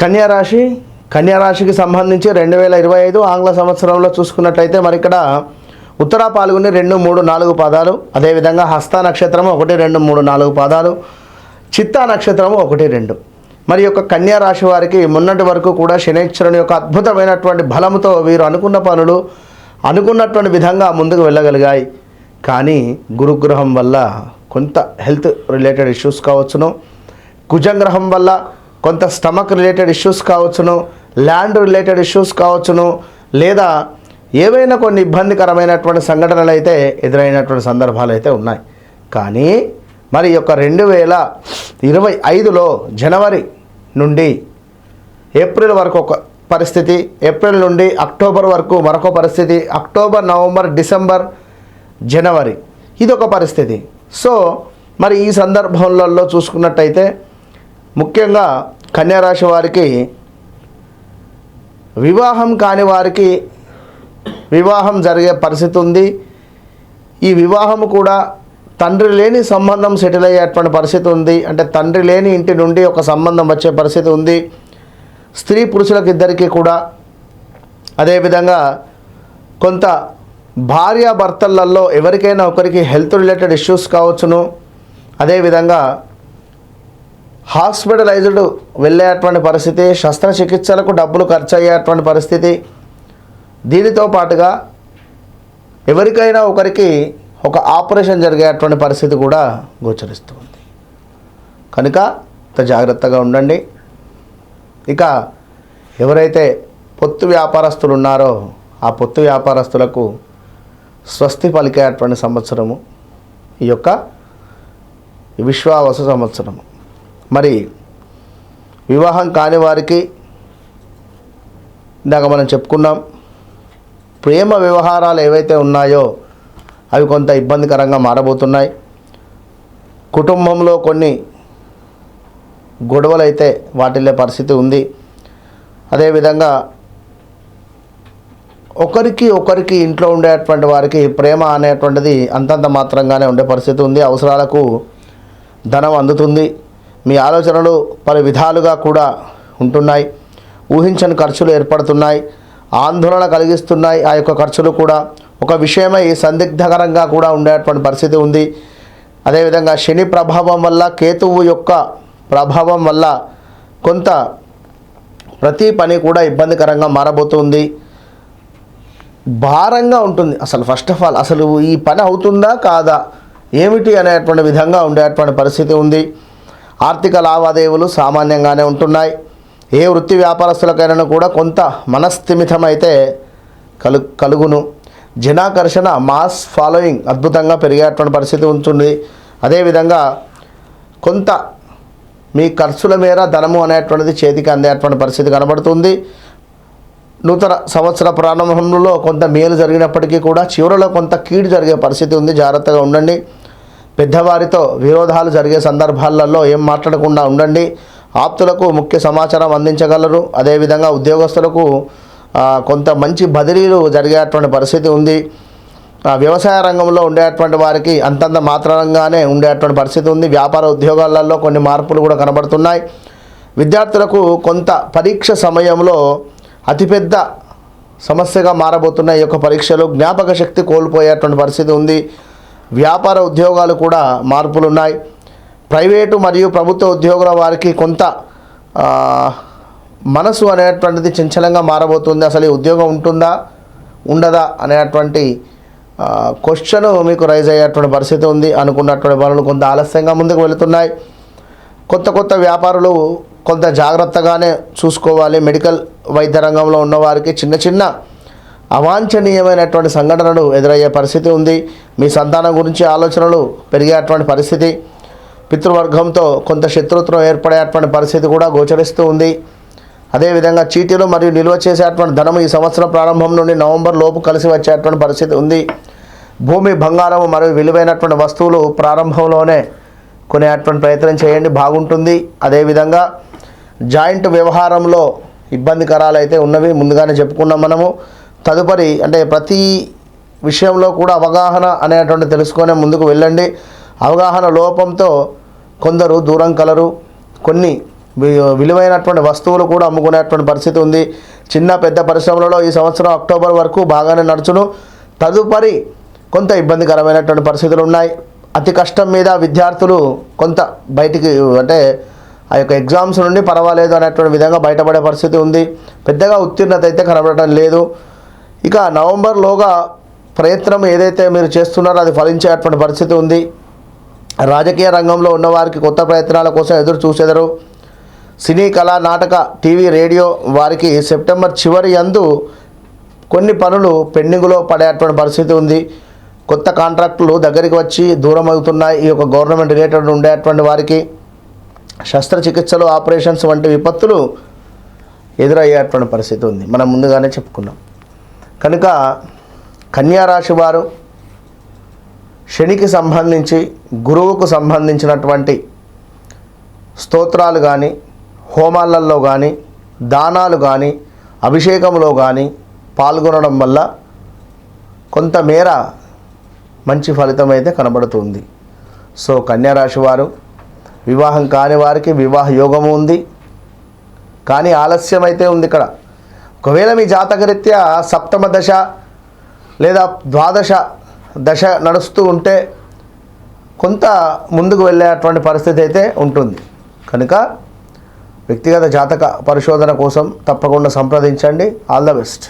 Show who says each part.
Speaker 1: కన్యారాశి కన్యారాశికి సంబంధించి రెండు వేల ఇరవై ఐదు ఆంగ్ల సంవత్సరంలో చూసుకున్నట్లయితే మరి ఇక్కడ ఉత్తర పాల్గొని రెండు మూడు నాలుగు పాదాలు అదేవిధంగా హస్త నక్షత్రము ఒకటి రెండు మూడు నాలుగు పాదాలు చిత్తా నక్షత్రము ఒకటి రెండు. మరి యొక్క కన్యా రాశి వారికి మొన్నటి వరకు కూడా శనేశ్వరుని యొక్క అద్భుతమైనటువంటి బలముతో వీరు అనుకున్న పనులు అనుకున్నటువంటి విధంగా ముందుకు వెళ్ళగలిగాయి. కానీ గురుగ్రహం వల్ల కొంత హెల్త్ రిలేటెడ్ ఇష్యూస్ కావచ్చును. కుజంగ్రహం వల్ల కొంత స్టమక్ రిలేటెడ్ ఇష్యూస్ కావచ్చును ల్యాండ్ రిలేటెడ్ ఇష్యూస్ కావచ్చును లేదా ఏవైనా కొన్ని ఇబ్బందికరమైనటువంటి సంఘటనలు అయితే ఎదురైనటువంటి సందర్భాలు అయితే ఉన్నాయి. కానీ మరి యొక్క రెండు వేల ఇరవై ఐదులో జనవరి నుండి ఏప్రిల్ వరకు ఒక పరిస్థితి ఏప్రిల్ నుండి అక్టోబర్ వరకు మరొక పరిస్థితి అక్టోబర్ నవంబర్ డిసెంబర్ జనవరి. ఇదొక పరిస్థితి. సో మరి ఈ సందర్భంలో చూసుకున్నట్టయితే ముఖ్యంగా కన్యారాశి వారికి వివాహం కాని వారికి వివాహం జరిగే పరిస్థితి ఉంది. ఈ వివాహం కూడా తండ్రి లేని సంబంధం సెటిల్ అయ్యేటువంటి పరిస్థితి ఉంది. అంటే తండ్రి లేని ఇంటి నుండి ఒక సంబంధం వచ్చే పరిస్థితి ఉంది. స్త్రీ పురుషులకు ఇద్దరికీ కూడా అదేవిధంగా కొంత భార్యాభర్తలలో ఎవరికైనా ఒకరికి హెల్త్ రిలేటెడ్ ఇష్యూస్ కావచ్చును. అదేవిధంగా హాస్పిటలైజ్డ్ వెళ్ళేటువంటి పరిస్థితి శస్త్రచికిత్సలకు డబ్బులు ఖర్చు అయ్యేటువంటి పరిస్థితి. దీనితో పాటుగా ఎవరికైనా ఒకరికి ఒక ఆపరేషన్ జరిగేటువంటి పరిస్థితి కూడా గోచరిస్తుంది. కనుక ఇంత జాగ్రత్తగా ఉండండి. ఇక ఎవరైతే పొత్తు వ్యాపారస్తులు ఉన్నారో ఆ పొత్తు వ్యాపారస్తులకు స్వస్తి పలికేటువంటి సంవత్సరము ఈ యొక్క విశ్వావస సంవత్సరము. మరి వివాహం కాని వారికి ఇందాక మనం చెప్పుకున్నాం ప్రేమ వ్యవహారాలు ఏవైతే ఉన్నాయో అవి కొంత ఇబ్బందికరంగా మారబోతున్నాయి. కుటుంబంలో కొన్ని గొడవలు అయితే వాటిల్లే పరిస్థితి ఉంది. అదేవిధంగా ఒకరికి ఒకరికి ఇంట్లో ఉండేటువంటి వారికి ప్రేమ అనేటువంటిది అంతంత మాత్రంగానే ఉండే పరిస్థితి ఉంది. అవసరాలకు ధనం అందుతుంది. మీ ఆలోచనలు పలు విధాలుగా కూడా ఉంటున్నాయి. ఊహించని ఖర్చులు ఏర్పడుతున్నాయి. ఆందోళన కలిగిస్తున్నాయి. ఆ యొక్క ఖర్చులు కూడా ఒక విషయమై సందిగ్ధకరంగా కూడా ఉండేటువంటి పరిస్థితి ఉంది. అదేవిధంగా శని ప్రభావం వల్ల కేతువు యొక్క ప్రభావం వల్ల కొంత ప్రతి పని కూడా ఇబ్బందికరంగా మారబోతుంది. భారంగా ఉంటుంది. అసలు ఫస్ట్ ఆఫ్ ఆల్ అసలు ఈ పని అవుతుందా కాదా? ఏమిటి అనేటువంటి విధంగా ఉండేటువంటి పరిస్థితి ఉంది. ఆర్థిక లావాదేవీలు సామాన్యంగానే ఉంటున్నాయి. ఏ వృత్తి వ్యాపారస్తులకైనా కూడా కొంత మనస్థిమితమైతే కలు కలుగును. జనాకర్షణ మాస్ ఫాలోయింగ్ అద్భుతంగా పెరిగేటువంటి పరిస్థితి ఉంటుంది. అదేవిధంగా కొంత మీ ఖర్చుల మేర ధనము అనేటువంటిది చేతికి అందేటువంటి పరిస్థితి కనబడుతుంది. నూతన సంవత్సర ప్రారంభంలో కొంత మేలు జరిగినప్పటికీ కూడా చివరిలో కొంత కీడు జరిగే పరిస్థితి ఉంది. జాగ్రత్తగా ఉండండి. పెద్దవారితో విరోధాలు జరిగే సందర్భాలలో ఏం మాట్లాడకుండా ఉండండి. ఆప్తులకు ముఖ్య సమాచారం అందించగలరు. అదేవిధంగా ఉద్యోగస్తులకు కొంత మంచి బదిలీలు జరిగేటువంటి పరిస్థితి ఉంది. వ్యవసాయ రంగంలో ఉండేటువంటి వారికి అంతంత మాత్రంగానే ఉండేటువంటి పరిస్థితి ఉంది. వ్యాపార ఉద్యోగాలలో కొన్ని మార్పులు కూడా కనబడుతున్నాయి. విద్యార్థులకు కొంత పరీక్ష సమయంలో అతిపెద్ద సమస్యగా మారబోతున్న ఈ యొక్క పరీక్షలు జ్ఞాపక శక్తి కోల్పోయేటువంటి పరిస్థితి ఉంది. వ్యాపార ఉద్యోగాలు కూడా మార్పులు ఉన్నాయి ప్రైవేటు మరియు ప్రభుత్వ ఉద్యోగుల వారికి కొంత మనసు అనేటువంటిది చంచలంగా మారబోతుంది. అసలు ఈ ఉద్యోగం ఉంటుందా ఉండదా అనేటువంటి క్వశ్చన్ మీకు రైజ్ అయ్యేటువంటి పరిస్థితి ఉంది. అనుకున్నటువంటి పనులు కొంత ఆలస్యంగా ముందుకు వెళుతున్నాయి. కొత్త కొత్త వ్యాపారులు కొంత జాగ్రత్తగానే చూసుకోవాలి. మెడికల్ వైద్య రంగంలో ఉన్నవారికి చిన్న చిన్న అవాంఛనీయమైనటువంటి సంఘటనలు ఎదురయ్యే పరిస్థితి ఉంది. మీ సంతానం గురించి ఆలోచనలు పెరిగేటువంటి పరిస్థితి. పితృవర్గంతో కొంత శత్రుత్వం ఏర్పడేటువంటి పరిస్థితి కూడా గోచరిస్తూ ఉంది. అదేవిధంగా చీటీలు మరియు నిల్వ చేసేటువంటి ధనం ఈ సంవత్సరం ప్రారంభం నుండి నవంబర్ లోపు కలిసి వచ్చేటువంటి పరిస్థితి ఉంది. భూమి బంగారం మరియు విలువైనటువంటి వస్తువులు ప్రారంభంలోనే కొనేటువంటి ప్రయత్నం చేయండి బాగుంటుంది. అదేవిధంగా జాయింట్ వ్యవహారంలో ఇబ్బందికరాలు అయితే ఉన్నవి. ముందుగానే చెప్పుకున్నాం మనము. తదుపరి అంటే ప్రతి విషయంలో కూడా అవగాహన అనేటువంటి తెలుసుకునే ముందుకు వెళ్ళండి. అవగాహన లోపంతో కొందరు దూరం కలరు. కొన్ని వి- విలువైనటువంటి వస్తువులు కూడా అమ్ముకునేటువంటి పరిస్థితి ఉంది. చిన్న పెద్ద పరిశ్రమలలో ఈ సంవత్సరం అక్టోబర్ వరకు బాగానే నడుచును. తదుపరి కొంత ఇబ్బందికరమైనటువంటి పరిస్థితులు ఉన్నాయి. అతి కష్టం మీద విద్యార్థులు కొంత బయటికి అంటే ఆ యొక్క ఎగ్జామ్స్ నుండి పర్వాలేదు అనేటువంటి విధంగా బయటపడే పరిస్థితి ఉంది. పెద్దగా ఉత్తీర్ణత అయితే కనబడటం లేదు. ఇక నవంబర్లోగా ప్రయత్నం ఏదైతే మీరు చేస్తున్నారో అది ఫలించేటువంటి పరిస్థితి ఉంది. రాజకీయ రంగంలో ఉన్నవారికి కొత్త ప్రయత్నాల కోసం ఎదురు చూసేదరు. సినీ కళా నాటక టీవీ రేడియో వారికి సెప్టెంబర్ చివరి అందు కొన్ని పనులు పెండింగ్లో పడేటువంటి పరిస్థితి ఉంది. కొత్త కాంట్రాక్టులు దగ్గరికి వచ్చి దూరం అవుతున్నాయి. ఈ యొక్క గవర్నమెంట్ రిలేటెడ్ ఉండేటువంటి వారికి శస్త్రచికిత్సలు ఆపరేషన్స్ వంటి విపత్తులు ఎదురయ్యేటువంటి పరిస్థితి ఉంది. మనం ముందుగానే చెప్పుకున్నాం. కనుక కన్యారాశి వారు శనికి సంబంధించి గురువుకు సంబంధించినటువంటి స్తోత్రాలు కానీ హోమాలలో కానీ దానాలు కానీ అభిషేకంలో కానీ పాల్గొనడం వల్ల కొంతమేర మంచి ఫలితం అయితే కనబడుతుంది. సో కన్యారాశి వారు వివాహం కాని వారికి వివాహ యోగము ఉంది. కానీ ఆలస్యం అయితే ఉంది ఇక్కడ. ఒకవేళ మీ జాతకరీత్యా సప్తమ దశ లేదా ద్వాదశ దశ నడుస్తూ ఉంటే కొంత ముందుకు వెళ్ళేటువంటి పరిస్థితి అయితే ఉంటుంది. కనుక వ్యక్తిగత జాతక పరిశోధన కోసం తప్పకుండా సంప్రదించండి. All the best